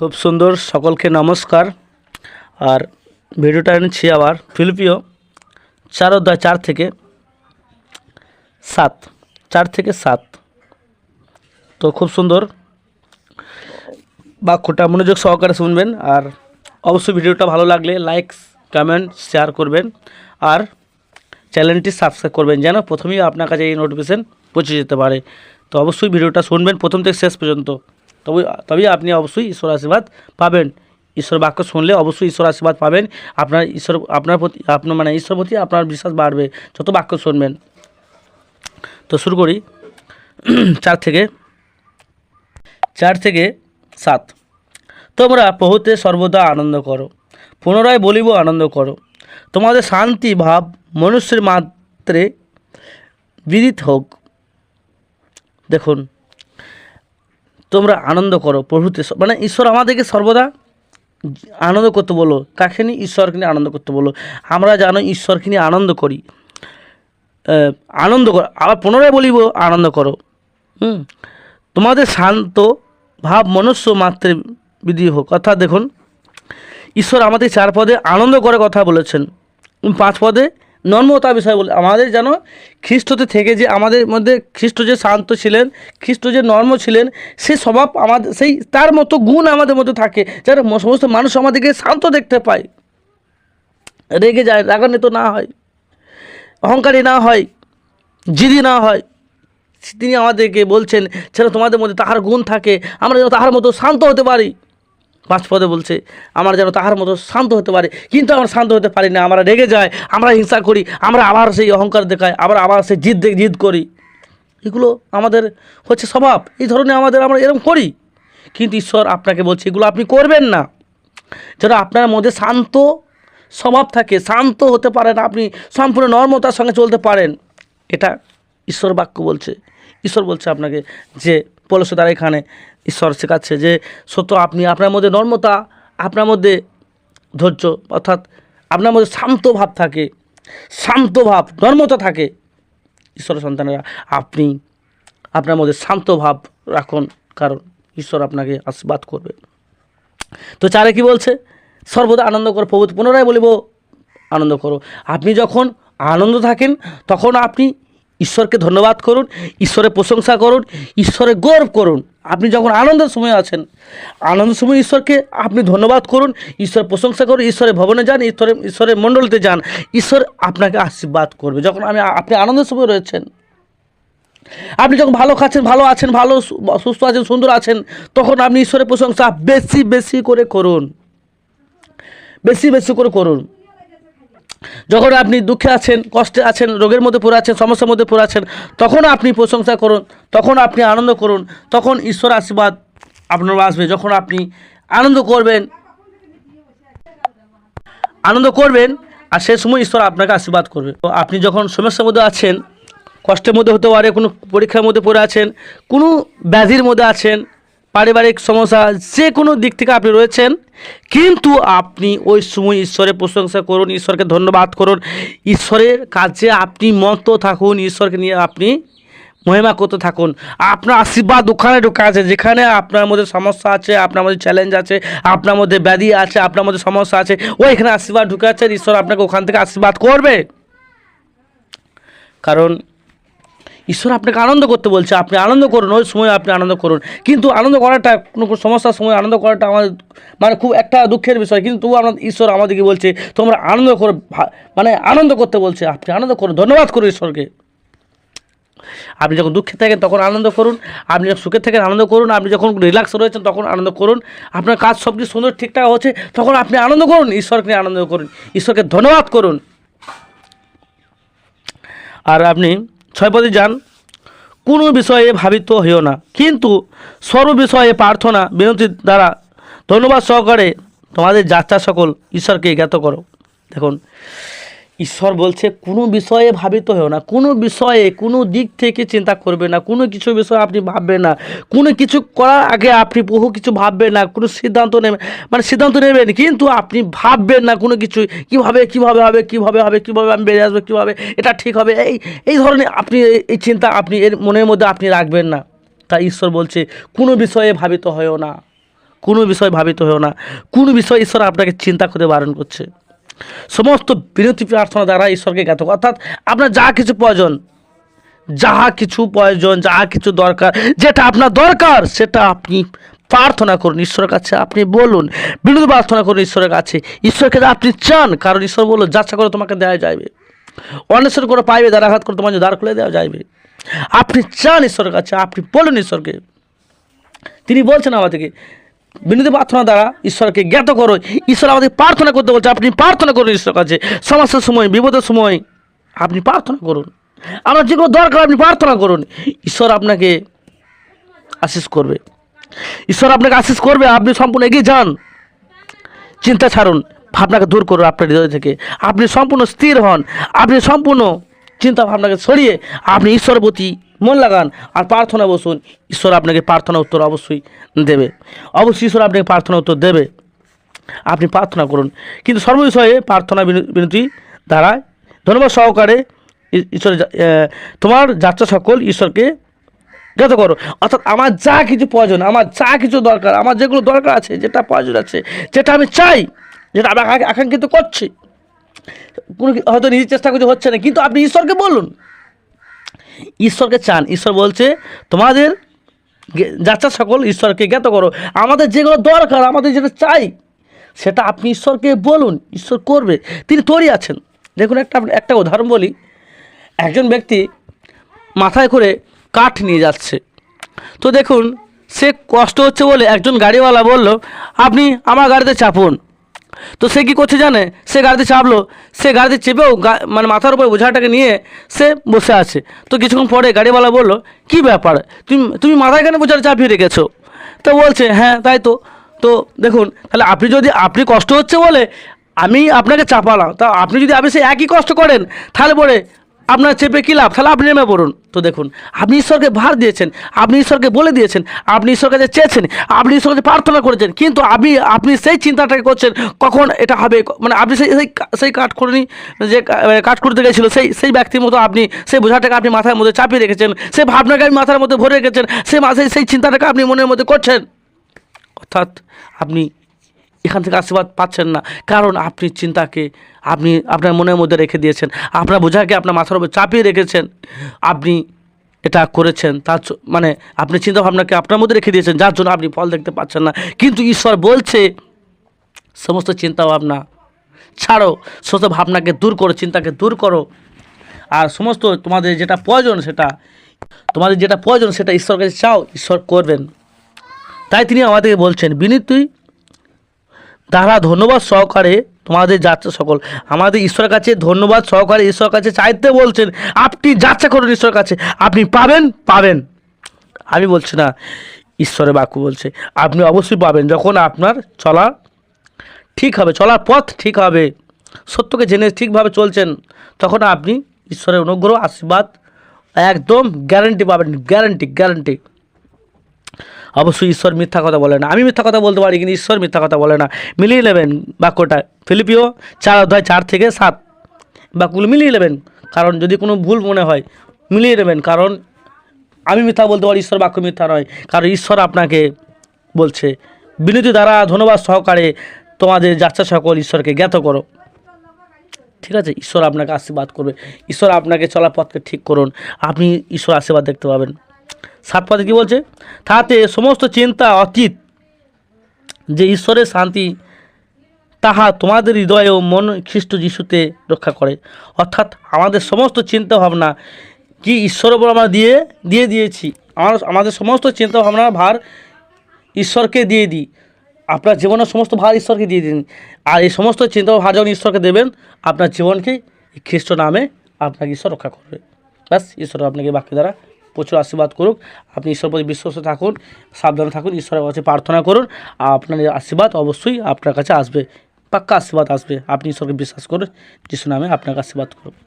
খুব সুন্দর সকলকে নমস্কার। আর ভিডিওটা এনেছি আবার ফিলিপিও চার অধ্যায় চার থেকে সাত, চার থেকে সাত। তো খুব সুন্দর বাক্যটা মনোযোগ সহকারে শুনবেন আর অবশ্যই ভিডিওটা ভালো লাগলে লাইক, কমেন্ট, শেয়ার করবেন আর চ্যানেলটি সাবস্ক্রাইব করবেন যেন প্রথমেই আপনার কাছে এই নোটিফিকেশান পৌঁছে যেতে পারে। তো অবশ্যই ভিডিওটা শুনবেন প্রথম থেকে শেষ পর্যন্ত। তবে তবেই আপনি অবশ্যই ঈশ্বর আশীর্বাদ পাবেন। ঈশ্বর বাক্য শুনলে অবশ্যই ঈশ্বর আশীর্বাদ পাবেন। আপনার ঈশ্বর, আপনার প্রতি আপনার মানে ঈশ্বর প্রতি আপনার বিশ্বাস বাড়বে যত বাক্য শুনবেন। তো শুরু করি। চার থেকে চার থেকে সাত। তোমরা প্রভুতে সর্বদা আনন্দ করো। পুনরায় বলিব আনন্দ করো। তোমাদের শান্তি, ভাব, মনুষ্যের মাত্রে বিদিত হোক। দেখুন তোমরা আনন্দ করো, প্রভুতে মানে ঈশ্বর আমাদেরকে সর্বদা আনন্দ করতে বলো। কাকে নিয়ে? ঈশ্বরকে নিয়ে আনন্দ করতে বলো। আমরা জানো ঈশ্বরকে নিয়ে আনন্দ করি। আনন্দ করো, আবার পুনরায় বলিব, আনন্দ করো। হুম? তোমাদের শান্ত ভাব মনুষ্য মাত্রে বিধি হোক। অর্থাৎ দেখুন, ঈশ্বর আমাদের চার পদে আনন্দ করে কথা বলেছেন। পাঁচ পদে নর্মতা বিষয় বলে, আমাদের যেন খ্রিস্টতে থেকে যে আমাদের মধ্যে খ্রিস্ট যে শান্ত ছিলেন, খ্রিস্ট যে নর্ম ছিলেন সেই স্বভাব আমাদের সেই তার মতো গুণ আমাদের মধ্যে থাকে, যেন সমস্ত মানুষ আমাদেরকে শান্ত দেখতে পায়। রেগে যায়, রাগান্বিত না হয়, অহংকারী না হয়, জিদি না হয়। তিনি আমাদেরকে বলছেন, যেন তোমাদের মধ্যে তাহার গুণ থাকে, আমরা যেন তাহার মতো শান্ত হতে পারি। পাঁচ পদে বলছে, আমরা যেন তাহার মতো শান্ত হতে পারে। কিন্তু আমরা শান্ত হতে পারি না, আমরা রেগে যাই, আমরা হিংসা করি, আমরা আবার সেই অহংকার দেখাই, আবার আবার সেই জিদ দেখ, জিদ করি। এগুলো আমাদের হচ্ছে স্বভাব, এই ধরনের আমাদের আমরা এরকম করি। কিন্তু ঈশ্বর আপনাকে বলছে, এগুলো আপনি করবেন না। যেন আপনার মধ্যে শান্ত স্বভাব থাকে, শান্ত হতে পারেন, আপনি সম্পূর্ণ নর্মতার সঙ্গে চলতে পারেন। এটা ঈশ্বর বাক্য বলছে। ঈশ্বর বলছে আপনাকে যে পলসে দ্বারা এখানে ঈশ্বর শেখাচ্ছে যে, সত্য আপনি আপনার মধ্যে নর্মতা, আপনার মধ্যে ধৈর্য, অর্থাৎ আপনার মধ্যে শান্ত ভাব থাকে, শান্ত ভাব, নর্মতা থাকে। ঈশ্বর সন্তানেরা, আপনি আপনার মধ্যে শান্ত ভাব রাখুন, কারণ ঈশ্বর আপনাকে আশীর্বাদ করবে। তো চারে কি বলছে? সর্বদা আনন্দ করো, প্রভু পুনরায় বলিব, আনন্দ করো। আপনি যখন আনন্দ থাকেন, তখন আপনি ঈশ্বরকে ধন্যবাদ করুন, ঈশ্বরের প্রশংসা করুন, ঈশ্বরের গৌরব করুন। আপনি যখন আনন্দের সময় আছেন, আনন্দের সময় ঈশ্বরকে আপনি ধন্যবাদ করুন, ঈশ্বরের প্রশংসা করুন, ঈশ্বরের ভবনে যান, ঈশ্বরের ঈশ্বরের মণ্ডলীতে যান, ঈশ্বর আপনাকে আশীর্বাদ করবে। যখন আমি আপনি আনন্দের সময় রয়েছেন, আপনি যখন ভালো খাচ্ছেন, ভালো আছেন, ভালো সুস্থ আছেন, সুন্দর আছেন, তখন আপনি ঈশ্বরের প্রশংসা বেশি বেশি করে করুন। বেশি বেশি করে করুন। যখন আপনি দুঃখে আছেন, কষ্টে আছেন, রোগের মধ্যে পড়ে আছেন, সমস্যার মধ্যে পড়ে আছেন, তখন আপনি প্রশংসা করুন, তখন আপনি আনন্দ করুন, তখন ঈশ্বর আশীর্বাদ আপনার আসবে। যখন আপনি আনন্দ করবেন আনন্দ করবেন, আর সে সময় ঈশ্বর আপনাকে আশীর্বাদ করবে। তো আপনি যখন সমস্যার মধ্যে আছেন, কষ্টের মধ্যে হতে পারে, কোনো পরীক্ষার মধ্যে পড়ে আছেন, কোনো ব্যাধির মধ্যে আছেন পারিবারিক সমস্যা যে কোনো দিক থেকে আপনি রয়েছেন, কিন্তু আপনি ওই সময় ঈশ্বরের প্রশংসা করুন, ঈশ্বরকে ধন্যবাদ করুন, ঈশ্বরের কাছে আপনি মত থাকুন, ঈশ্বরকে নিয়ে আপনি মহিমা করতে থাকুন। আপনার আশীর্বাদ ওখানে ঢুকে আছে, যেখানে আপনার মধ্যে সমস্যা আছে, আপনার মধ্যে চ্যালেঞ্জ আছে, আপনার মধ্যে ব্যাধি আছে, আপনার মধ্যে সমস্যা আছে, ওইখানে আশীর্বাদ ঢুকে আছে, ঈশ্বর আপনাকে ওখান থেকে আশীর্বাদ করবে। কারণ ঈশ্বর আপনাকে আনন্দ করতে বলছে, আপনি আনন্দ করুন, ওই সময় আপনি আনন্দ করুন। কিন্তু আনন্দ করাটা, কোনো সমস্যার সময় আনন্দ করাটা আমাদের মানে খুব একটা দুঃখের বিষয়। কিন্তু তবু আমরা, ঈশ্বর আমাদেরকে বলছে, তোমরা আনন্দ করো মানে আনন্দ করতে বলছে, আপনি আনন্দ করুন, ধন্যবাদ করুন ঈশ্বরকে। আপনি যখন দুঃখে থাকেন, তখন আনন্দ করুন। আপনি যখন সুখে থাকেন, আনন্দ করুন। আপনি যখন রিল্যাক্স রয়েছেন, তখন আনন্দ করুন। আপনার কাজ সব কিছু সুন্দর, ঠিকঠাক হচ্ছে, তখন আপনি আনন্দ করুন, ঈশ্বরকে আনন্দ করুন। ঈশ্বরকে ধন্যবাদ করুন। আর আপনি ছয় পদে যান। কোনো বিষয়ে ভাবিত হইও না। কিন্তু সর্ব বিষয়ে প্রার্থনা, বিনতির দ্বারা ধন্যবাদ সহকারে তোমাদের যাত্রা সকল ঈশ্বরকে জ্ঞাত করো। দেখুন ঈশ্বর বলছে, কোনো বিষয়ে ভাবিত হও না, কোনো বিষয়ে, কোনো দিক থেকে চিন্তা করবে না, কোনো কিছু বিষয়ে আপনি ভাববেন না, কোনো কিছু করার আগে আপনি বহু কিছু ভাববেন না, কোনো সিদ্ধান্ত নেবেন মানে সিদ্ধান্ত নেবেন, কিন্তু আপনি ভাববেন না কোনো কিছু, কীভাবে কীভাবে হবে কীভাবে হবে, কীভাবে আমি বেরিয়ে আসব, কীভাবে, এটা ঠিক হবে, এই এই ধরনের আপনি, এই- চিন্তা আপনি, এর মনের মধ্যে আপনি রাখবেন না। তাই ঈশ্বর বলছে, কোনো বিষয়ে ভাবিত হয়েও না, কোনো বিষয় ভাবিত হয়েও না, কোনো বিষয় ঈশ্বর আপনাকে চিন্তা করতে বারণ করছে। সমস্ত বিনতি প্রার্থনা দ্বারা ঈশ্বরকে জ্ঞাত অর্থাৎ আপনার যা কিছু প্রয়োজন, যাহা কিছু প্রয়োজন, যাহা কিছু দরকার, যেটা আপনার দরকার, সেটা আপনি প্রার্থনা করুন ঈশ্বরের কাছে। আপনি বলুন, বিনোদ প্রার্থনা করুন ঈশ্বরের কাছে। ঈশ্বরকে আপনি চান, কারণ ঈশ্বর বলল যাচ্ছা করে তোমাকে দেওয়া যাবে অন্বেষণ করে পাইবে দ্বারাঘাত করে তোমার দ্বার খুলে দেওয়া যাবে আপনি চান ঈশ্বরের কাছে, আপনি বলুন ঈশ্বরকে। তিনি বলছেন আমাদেরকে বিনোদী প্রার্থনা দ্বারা ঈশ্বরকে জ্ঞাত করো। ঈশ্বর আমাদের প্রার্থনা করতে বলছে, আপনি প্রার্থনা করুন ঈশ্বর কাছে। সমস্যার সময়, বিপদের সময়, আপনি প্রার্থনা করুন। আমার কোনো দরকার আপনি প্রার্থনা করুন। ঈশ্বর আপনাকে আশিস করবে। ঈশ্বর আপনাকে আশিস করবে, আপনি সম্পূর্ণ এগিয়ে যান। চিন্তা ছাড়ুন, ভাবনাকে দূর করুন আপনার হৃদয় থেকে। আপনি সম্পূর্ণ স্থির হন, আপনি সম্পূর্ণ চিন্তা ভাবনাকে সরিয়ে আপনি ঈশ্বরের প্রতি মন লাগান আর প্রার্থনা বসুন। ঈশ্বর আপনাকে প্রার্থনা উত্তর অবশ্যই দেবে। অবশ্যই ঈশ্বর আপনাকে প্রার্থনা উত্তর দেবে। আপনি প্রার্থনা করুন। কিন্তু সর্ববিষয়ে প্রার্থনা বিন- বিনতি দ্বারা ধন্যবাদ সহকারে ঈশ্বরের তোমার যাত্রা সকল ঈশ্বরকে জ্ঞাত করো। অর্থাৎ আমার যা কিছু প্রয়োজন, আমার যা কিছু দরকার, আমার যেগুলো দরকার আছে, যেটা প্রয়োজন আছে, যেটা আমি চাই, যেটা আমি আকা- আকাঙ্ক্ষিত করছি, কোনো হয়তো নিজের চেষ্টা করতে হচ্ছে না, কিন্তু আপনি ঈশ্বরকে বলুন। ঈশ্বরকে চান। ঈশ্বর বলছে, তোমাদের যাত্রা সকল ঈশ্বরকে জ্ঞাত করো। আমাদের যেগুলো দরকার, আমাদের যেটা চাই, সেটা আপনি ঈশ্বরকে বলুন। ঈশ্বর করবে। তিনি তৈরি আছেন। দেখুন একটা একটা উদাহরণ বলি। একজন ব্যক্তি মাথায় করে কাঠ নিয়ে যাচ্ছে। তো দেখুন, সে কষ্ট হচ্ছে বলে একজন গাড়িওয়ালা বলল, আপনি আমার গাড়িতে চাপুন। তো সে কী করছে জানে? সে গাড়িতে চাপলো। সে গাড়িতে চেপেও মানে মাথার উপরে বোঝাটাকে নিয়ে সে বসে আছে। তো কিছুক্ষণ পরে গাড়িওয়ালা বলল, কি ব্যাপার? তুমি তুমি মাথায় কেন বোঝাটা চাপিয়ে রেখেছো? তো বলছে হ্যাঁ তাই তো। তো দেখুন, তাহলে আপনি যদি, আপনি কষ্ট হচ্ছে বলে আমি আপনাকে চাপালাম। তা আপনি যদি আপনি সে একই কষ্ট করেন, তাহলে পরে আপনার চেপে কী লাভ? তাহলে আপনি নেমে পড়ুন। তো দেখুন, আপনি ঈশ্বরকে ভার দিয়েছেন, আপনি ঈশ্বরকে বলে দিয়েছেন, আপনি ঈশ্বর কাছে চেয়েছেন, আপনি ঈশ্বর কাছে প্রার্থনা করেছেন, কিন্তু আপনি আপনি সেই চিন্তাটাকে করছেন, কখন এটা হবে মানে আপনি সেই সেই সেই কাঠখড়ি যে কাঠ করতে গেছিল, সেই সেই ব্যক্তির মতো আপনি, সেই বোঝাটাকে আপনি মাথার মধ্যে চাপিয়ে রেখেছেন সেই ভাবনাকে আপনি মাথার মধ্যে ভরে রেখেছেন সেই মাথায় সেই চিন্তাটাকে আপনি মনের মধ্যে করছেন। অর্থাৎ আপনি এখান থেকে আশীর্বাদ পাচ্ছেন না। কারণ আপনি চিন্তাকে আপনি আপনার মনের মধ্যে রেখে দিয়েছেন। আপনার বোঝাকে আপনার মাথার উপর চাপিয়ে রেখেছেন। আপনি এটা করেছেন। তার মানে আপনি চিন্তা ভাবনাকে আপনার মধ্যে রেখে দিয়েছেন, যার জন্য আপনি ফল দেখতে পাচ্ছেন না। কিন্তু ঈশ্বর বলছে, সমস্ত চিন্তা ভাবনা ছাড়ো, সমস্ত ভাবনাকে দূর করো, চিন্তাকে দূর করো। আর সমস্ত তোমাদের যেটা প্রয়োজন সেটা, তোমাদের যেটা প্রয়োজন সেটা ঈশ্বর কাছে চাও, ঈশ্বর করবেন। তাই তিনি আমাদেরকে বলছেন, বিনীতি তারা ধন্যবাদ সহকারে তোমাদের যাত্রা সকল। আমাদের ঈশ্বরের কাছে ধন্যবাদ সহকারে ঈশ্বরের কাছে চাইতে বলছেন, আপনি যাত্রা করুন ঈশ্বরের কাছে। আপনি পাবেন পাবেন। আমি বলছি না, ঈশ্বরের বাক্য বলছে, আপনি অবশ্যই পাবেন। যখন আপনার চলা ঠিক হবে, চলার পথ ঠিক হবে, সত্যকে জেনে ঠিকভাবে চলছেন, তখন আপনি ঈশ্বরের অনুগ্রহ, আশীর্বাদ, একদম গ্যারান্টি পাবেন। গ্যারান্টি গ্যারান্টি অবশ্যই ঈশ্বর মিথ্যা কথা বলে না। আমি মিথ্যা কথা বলতে পারি, কিন্তু ঈশ্বর মিথ্যা কথা বলে না। মিলিয়ে নেবেন বাক্যটা। ফিলিপিও চার অধ্যায় চার থেকে সাত। বাক্যগুলো মিলিয়ে নেবেন। কারণ যদি কোনো ভুল মনে হয়, মিলিয়ে নেবেন। কারণ আমি মিথ্যা বলতে পারি, ঈশ্বর বাক্য মিথ্যা নয়। কারণ ঈশ্বর আপনাকে বলছে, বিনতি দ্বারা ধন্যবাদ সহকারে তোমাদের যাত্রা সকল ঈশ্বরকে জ্ঞাত করো। ঠিক আছে? ঈশ্বর আপনাকে আশীর্বাদ করবে। ঈশ্বর আপনাকে চলার পথকে ঠিক করুন। আপনি ঈশ্বর আশীর্বাদ দেখতে পাবেন। সাত কী বলছে? তাতে সমস্ত চিন্তা অতীত যে ঈশ্বরের শান্তি তাহা তোমাদের হৃদয় ও মন খ্রিস্ট যিশুতে রক্ষা করে। অর্থাৎ আমাদের সমস্ত চিন্তা ভাবনা কি ঈশ্বরের উপর আমরা দিয়ে দিয়ে দিয়েছি? আমার, আমাদের সমস্ত চিন্তা ভাবনার ভার ঈশ্বরকে দিয়ে দিই। আপনার জীবনের সমস্ত ভার ঈশ্বরকে দিয়ে দিন। আর এই সমস্ত চিন্তা ভার যখন ঈশ্বরকে দেবেন, আপনার জীবনকে খ্রিস্ট নামে আপনাকে ঈশ্বর রক্ষা করবে। ব্যাস, ঈশ্বর আপনাকে বাক্য দ্বারা প্রচুর আশীর্বাদ করুক। আপনি ঈশ্বর প্রতি বিশ্বস্ত থাকুন, সাবধানে থাকুন, ঈশ্বরের কাছে প্রার্থনা করুন। আর আপনার আশীর্বাদ অবশ্যই আপনার কাছে আসবে, পাক্কা আশীর্বাদ আসবে। আপনি ঈশ্বরকে বিশ্বাস করুন যিশু নামে আপনাকে আশীর্বাদ করুন।